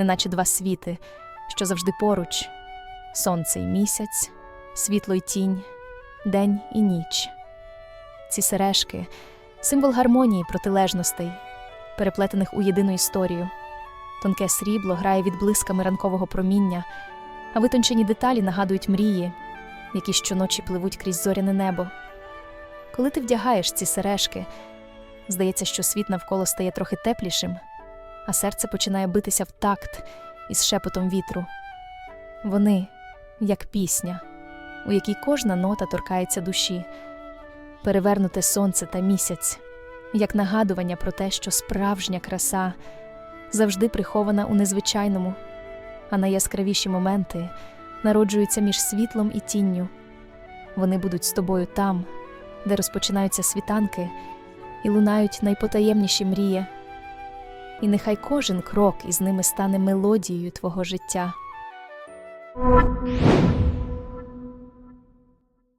неначе два світи, що завжди поруч: сонце і місяць, світло й тінь, день і ніч. Ці сережки символ гармонії протилежностей, переплетених у єдину історію. Тонке срібло грає відблисками ранкового проміння, а витончені деталі нагадують мрії, які щоночі пливуть крізь зоряне небо. Коли ти вдягаєш ці сережки, здається, що світ навколо стає трохи теплішим, а серце починає битися в такт із шепотом вітру. Вони, як пісня, у якій кожна нота торкається душі, перевернуте сонце та місяць, як нагадування про те, що справжня краса завжди прихована у незвичайному, а найяскравіші моменти народжуються між світлом і тінню. Вони будуть з тобою там, де розпочинаються світанки і лунають найпотаємніші мрії. І нехай кожен крок із ними стане мелодією твого життя.